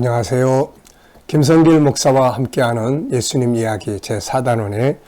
안녕하세요. 김성길 목사와 함께하는 예수님 이야기 제4단원의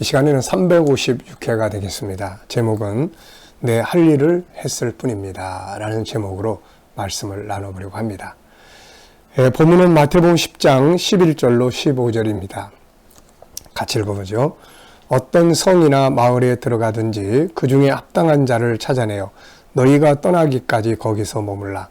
이 시간에는 356회가 되겠습니다. 제목은 내 할 일을 했을 뿐입니다. 라는 제목으로 말씀을 나눠보려고 합니다. 예, 본문은 마태복음 10장 11절로 15절입니다. 같이 읽어보죠. 어떤 성이나 마을에 들어가든지 그 중에 합당한 자를 찾아내어 너희가 떠나기까지 거기서 머물라.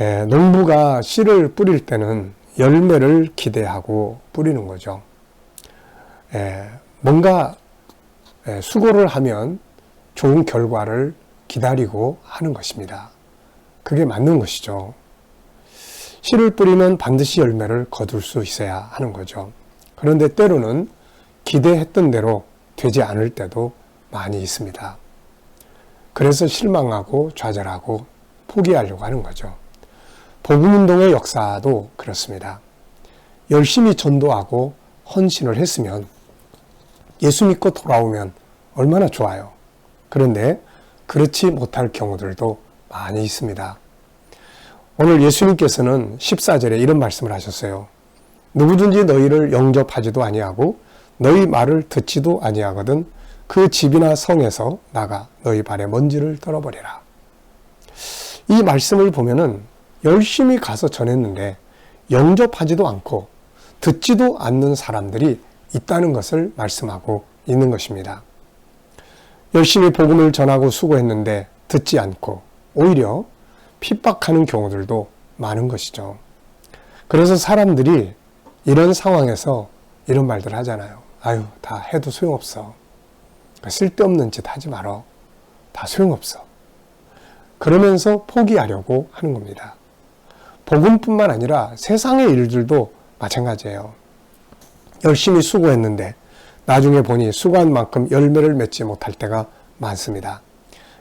예, 농부가 씨를 뿌릴 때는 열매를 기대하고 뿌리는 거죠. 예, 뭔가 예, 수고를 하면 좋은 결과를 기다리고 하는 것입니다. 그게 맞는 것이죠. 씨를 뿌리면 반드시 열매를 거둘 수 있어야 하는 거죠. 그런데 때로는 기대했던 대로 되지 않을 때도 많이 있습니다. 그래서 실망하고 좌절하고 포기하려고 하는 거죠. 복음운동의 역사도 그렇습니다. 열심히 전도하고 헌신을 했으면 예수 믿고 돌아오면 얼마나 좋아요. 그런데 그렇지 못할 경우들도 많이 있습니다. 오늘 예수님께서는 14절에 이런 말씀을 하셨어요. 누구든지 너희를 영접하지도 아니하고 너희 말을 듣지도 아니하거든 그 집이나 성에서 나가 너희 발에 먼지를 떨어버리라. 이 말씀을 보면은 열심히 가서 전했는데 영접하지도 않고 듣지도 않는 사람들이 있다는 것을 말씀하고 있는 것입니다. 열심히 복음을 전하고 수고했는데 듣지 않고 오히려 핍박하는 경우들도 많은 것이죠. 그래서 사람들이 이런 상황에서 이런 말들 하잖아요. 아유, 다 해도 소용없어. 쓸데없는 짓 하지 말어. 다 소용없어. 그러면서 포기하려고 하는 겁니다. 복음뿐만 아니라 세상의 일들도 마찬가지예요. 열심히 수고했는데 나중에 보니 수고한 만큼 열매를 맺지 못할 때가 많습니다.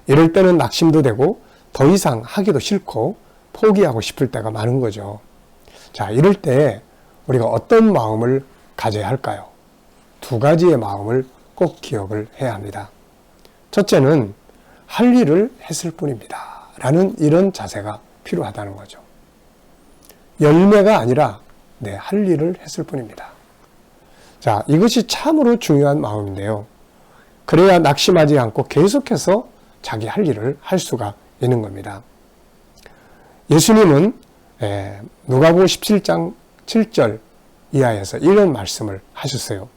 이럴 때는 낙심도 되고 더 이상 하기도 싫고 포기하고 싶을 때가 많은 거죠. 자, 이럴 때 우리가 어떤 마음을 가져야 할까요? 두 가지의 마음을 꼭 기억을 해야 합니다. 첫째는 할 일을 했을 뿐입니다. 라는 이런 자세가 필요하다는 거죠. 열매가 아니라 내할 일을 했을 뿐입니다. 자, 이것이 참으로 중요한 마음인데요. 그래야 낙심하지 않고 계속해서 자기 할 일을 할 수가 있는 겁니다. 예수님은 누가복음 17장 7절 이하에서 이런 말씀을 하셨어요.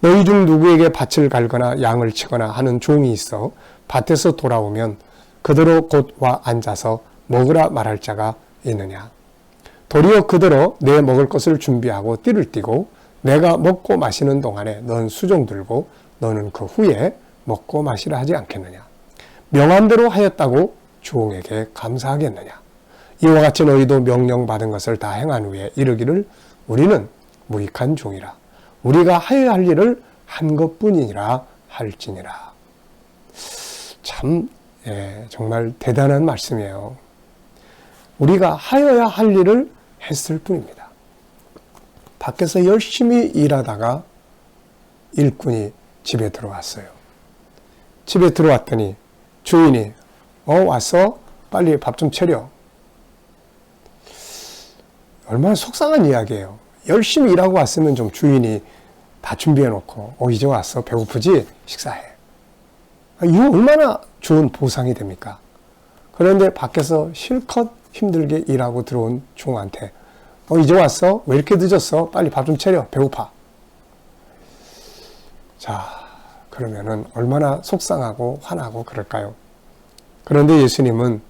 너희 중 누구에게 밭을 갈거나 양을 치거나 하는 종이 있어 밭에서 돌아오면 그대로 곧 와 앉아서 먹으라 말할 자가 있느냐. 도리어 그대로 내 먹을 것을 준비하고 띠를 띠고 내가 먹고 마시는 동안에 넌 수종 들고 너는 그 후에 먹고 마시라 하지 않겠느냐. 명함대로 하였다고 주에게 감사하겠느냐. 이와 같이 너희도 명령받은 것을 다 행한 후에 이르기를 우리는 무익한 종이라. 우리가 하여야 할 일을 한 것뿐이니라 할지니라. 참 예, 정말 대단한 말씀이에요. 우리가 하여야 할 일을 했을 뿐입니다. 밖에서 열심히 일하다가 일꾼이 집에 들어왔어요. 집에 들어왔더니 주인이 어 왔어? 빨리 밥 좀 차려. 얼마나 속상한 이야기예요. 열심히 일하고 왔으면 좀 주인이 다 준비해 놓고 어 이제 왔어 배고프지 식사해. 아, 이거 얼마나 좋은 보상이 됩니까? 그런데 밖에서 실컷 힘들게 일하고 들어온 종한테 어 이제 왔어? 왜 이렇게 늦었어? 빨리 밥 좀 차려 배고파. 자 그러면은 얼마나 속상하고 화나고 그럴까요? 그런데 예수님은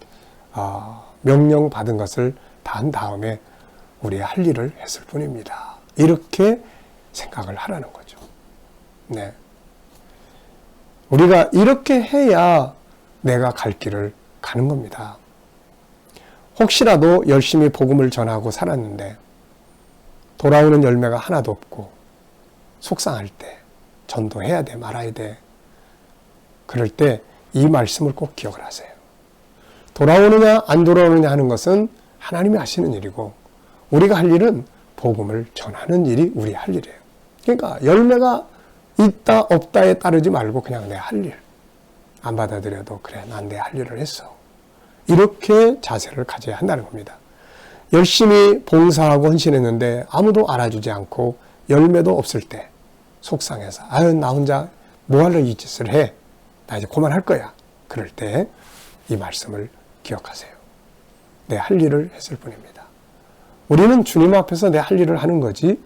어, 명령 받은 것을 다 한 다음에 우리의 할 일을 했을 뿐입니다. 이렇게 생각을 하라는 거죠. 네. 우리가 이렇게 해야 내가 갈 길을 가는 겁니다. 혹시라도 열심히 복음을 전하고 살았는데 돌아오는 열매가 하나도 없고 속상할 때 전도해야 돼 말아야 돼. 그럴 때 이 말씀을 꼭 기억을 하세요. 돌아오느냐 안 돌아오느냐 하는 것은 하나님이 하시는 일이고 우리가 할 일은 복음을 전하는 일이 우리 할 일이에요. 그러니까 열매가 있다 없다에 따르지 말고 그냥 내 할 일. 안 받아들여도 그래 난 내 할 일을 했어. 이렇게 자세를 가져야 한다는 겁니다. 열심히 봉사하고 헌신했는데 아무도 알아주지 않고 열매도 없을 때 속상해서 아유 나 혼자 뭐하러 이 짓을 해. 나 이제 그만할 거야. 그럴 때 이 말씀을 기억하세요. 내 할 일을 했을 뿐입니다. 우리는 주님 앞에서 내 할 일을 하는 거지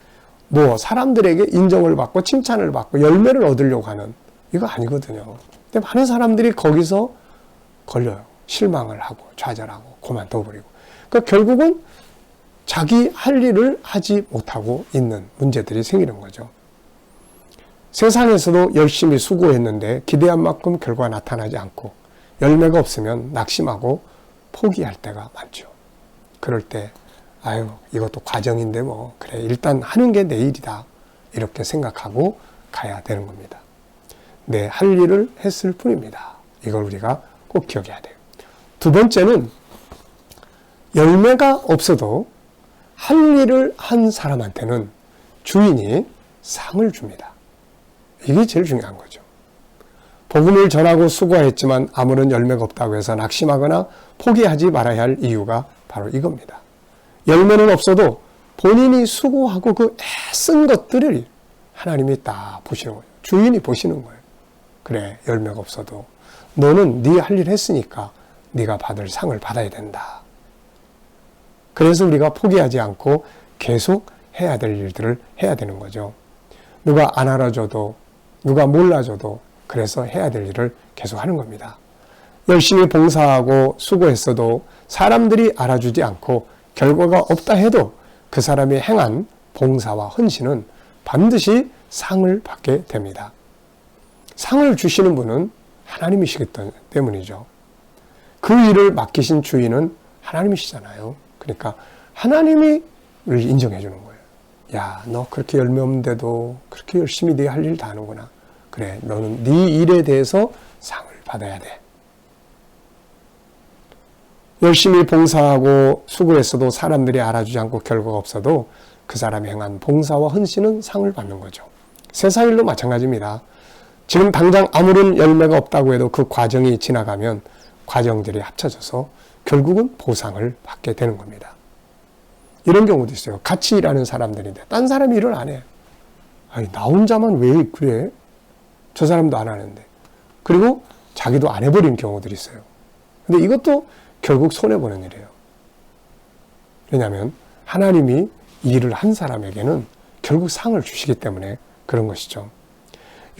뭐 사람들에게 인정을 받고 칭찬을 받고 열매를 얻으려고 하는 이거 아니거든요. 근데 많은 사람들이 거기서 걸려요. 실망을 하고 좌절하고 그만둬버리고. 그러니까 결국은 자기 할 일을 하지 못하고 있는 문제들이 생기는 거죠. 세상에서도 열심히 수고했는데 기대한 만큼 결과가 나타나지 않고 열매가 없으면 낙심하고 포기할 때가 많죠. 그럴 때 아유 이것도 과정인데 뭐 그래 일단 하는 게 내 일이다 이렇게 생각하고 가야 되는 겁니다. 내 할 일을 했을 뿐입니다. 이걸 우리가 꼭 기억해야 돼요. 두 번째는 열매가 없어도 할 일을 한 사람한테는 주인이 상을 줍니다. 이게 제일 중요한 거죠. 복음을 전하고 수고했지만 아무런 열매가 없다고 해서 낙심하거나 포기하지 말아야 할 이유가 바로 이겁니다. 열매는 없어도 본인이 수고하고 그 애쓴 것들을 하나님이 다 보시는 거예요. 주인이 보시는 거예요. 그래 열매가 없어도 너는 네 할 일 했으니까 네가 받을 상을 받아야 된다. 그래서 우리가 포기하지 않고 계속 해야 될 일들을 해야 되는 거죠. 누가 안 알아줘도 누가 몰라줘도 그래서 해야 될 일을 계속 하는 겁니다. 열심히 봉사하고 수고했어도 사람들이 알아주지 않고 결과가 없다 해도 그 사람이 행한 봉사와 헌신은 반드시 상을 받게 됩니다. 상을 주시는 분은 하나님이시기 때문이죠. 그 일을 맡기신 주인은 하나님이시잖아요. 그러니까 하나님이 를 인정해 주는 거예요. 야, 너 그렇게 열매 없는데도 그렇게 열심히 네 할 일 다 하는구나. 그래, 너는 네 일에 대해서 상을 받아야 돼. 열심히 봉사하고 수고했어도 사람들이 알아주지 않고 결과가 없어도 그 사람이 행한 봉사와 헌신은 상을 받는 거죠. 세상 일도 마찬가지입니다. 지금 당장 아무런 열매가 없다고 해도 그 과정이 지나가면 과정들이 합쳐져서 결국은 보상을 받게 되는 겁니다. 이런 경우도 있어요. 같이 일하는 사람들인데 딴 사람이 일을 안 해. 아니 나 혼자만 왜 그래? 저 사람도 안 하는데. 그리고 자기도 안 해버리는 경우들이 있어요. 근데 이것도 결국 손해보는 일이에요. 왜냐하면 하나님이 일을 한 사람에게는 결국 상을 주시기 때문에 그런 것이죠.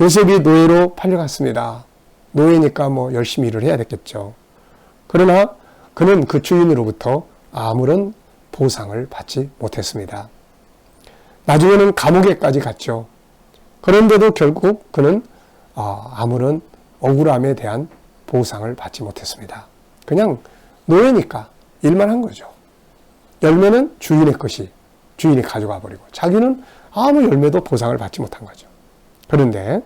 요셉이 노예로 팔려갔습니다. 노예니까 뭐 열심히 일을 해야 됐겠죠. 그러나 그는 그 주인으로부터 아무런 보상을 받지 못했습니다. 나중에는 감옥에까지 갔죠. 그런데도 결국 그는 어, 아무런 억울함에 대한 보상을 받지 못했습니다. 그냥 노예니까 일만 한 거죠. 열매는 주인의 것이 주인이 가져가 버리고 자기는 아무 열매도 보상을 받지 못한 거죠. 그런데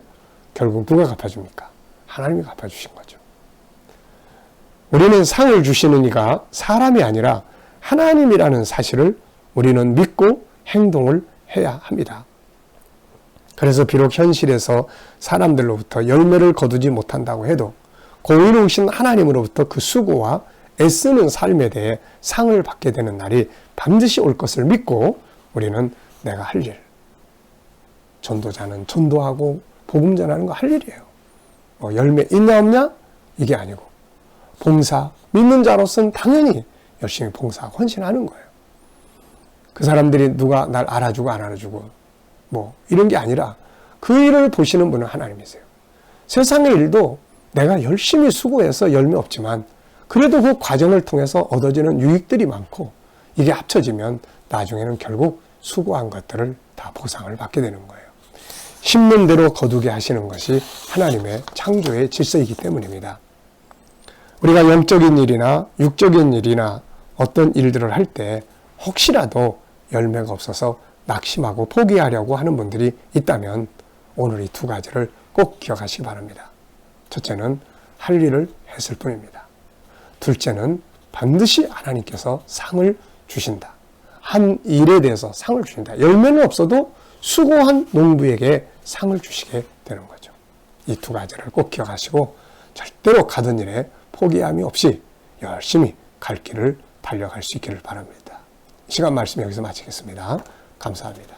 결국 누가 갚아줍니까? 하나님이 갚아주신 거죠. 우리는 상을 주시는 이가 사람이 아니라 하나님이라는 사실을 우리는 믿고 행동을 해야 합니다. 그래서 비록 현실에서 사람들로부터 열매를 거두지 못한다고 해도 공의로우신 하나님으로부터 그 수고와 애쓰는 삶에 대해 상을 받게 되는 날이 반드시 올 것을 믿고 우리는 내가 할 일, 전도자는 전도하고 복음 전하는 거 할 일이에요. 뭐 열매 있냐 없냐 이게 아니고 봉사 믿는 자로서는 당연히 열심히 봉사하고 헌신하는 거예요. 그 사람들이 누가 날 알아주고 안 알아주고 뭐 이런 게 아니라 그 일을 보시는 분은 하나님이세요. 세상의 일도 내가 열심히 수고해서 열매 없지만 그래도 그 과정을 통해서 얻어지는 유익들이 많고 이게 합쳐지면 나중에는 결국 수고한 것들을 다 보상을 받게 되는 거예요. 심는 대로 거두게 하시는 것이 하나님의 창조의 질서이기 때문입니다. 우리가 영적인 일이나 육적인 일이나 어떤 일들을 할 때 혹시라도 열매가 없어서 낙심하고 포기하려고 하는 분들이 있다면 오늘 이 두 가지를 꼭 기억하시기 바랍니다. 첫째는 할 일을 했을 뿐입니다. 둘째는 반드시 하나님께서 상을 주신다. 한 일에 대해서 상을 주신다. 열매는 없어도 수고한 농부에게 상을 주시게 되는 거죠. 이 두 가지를 꼭 기억하시고 절대로 가던 일에 포기함이 없이 열심히 갈 길을 달려갈 수 있기를 바랍니다. 이 시간 말씀 여기서 마치겠습니다. 감사합니다.